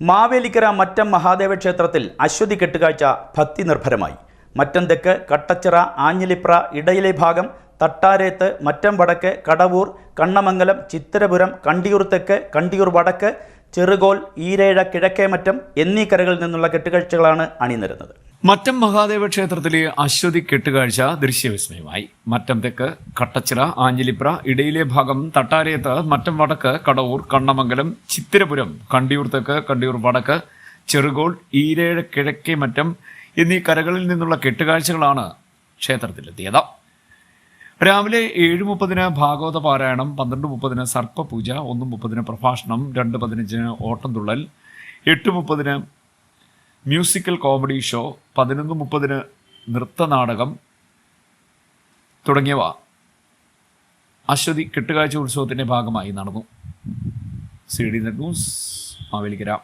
മാവേലിക്കര മറ്റം മഹാദേവ ക്ഷേത്രത്തിൽ അശ്വതി കെട്ടുകാഴ്ച ഭക്തി നിർഭരമായി മറ്റം തെക്ക് കട്ടച്ചിറ ആഞ്ഞിലിപ്ര ഇടയിലെ ഭാഗം തട്ടാരേത്ത് മറ്റം വടക്ക് കടവൂർ കണ്ണമംഗലം ചിത്തരപുരം കണ്ടിയൂർ തെക്ക് കണ്ടിയൂർ വടക്ക് ചെറുകോൽ ഈരേഴ കിഴക്കേമറ്റം എന്നീ കരകളിൽ നിന്നുള്ള കെട്ടുകാഴ്ചകളാണ് അണിനിരുന്നത്. മറ്റം മഹാദേവ ക്ഷേത്രത്തിലെ അശ്വതി കെട്ടുകാഴ്ച ദൃശ്യവിസ്മയമായി. മറ്റം തെക്ക് കട്ടച്ചിറ ആഞ്ഞിലിപ്ര ഇടയിലെ ഭാഗം തട്ടാരയത്ത് മറ്റം വടക്ക് കടവൂർ കണ്ണമംഗലം ചിത്തിരപുരം കണ്ടിയൂർ തെക്ക് കണ്ടിയൂർ വടക്ക് ചെറുകോൾ ഈരേഴ കിഴക്കേ മറ്റം എന്നീ കരകളിൽ നിന്നുള്ള കെട്ടുകാഴ്ചകളാണ് ക്ഷേത്രത്തിലെത്തിയത്. രാവിലെ ഏഴ് മുപ്പതിന് ഭാഗവത പാരായണം പന്ത്രണ്ട് മുപ്പതിന് സർപ്പപൂജ ഒന്ന് മുപ്പതിന് പ്രഭാഷണം രണ്ട് പതിനഞ്ചിന് ഓട്ടംതുള്ളൽ എട്ട് മുപ്പതിന് മ്യൂസിക്കൽ കോമഡി ഷോ പതിനൊന്ന് മുപ്പതിന് നൃത്തനാടകം തുടങ്ങിയവ അശ്വതി കെട്ടുകാഴ്ച ഉത്സവത്തിന്റെ ഭാഗമായി നടന്നു. C D news Mavelikkara.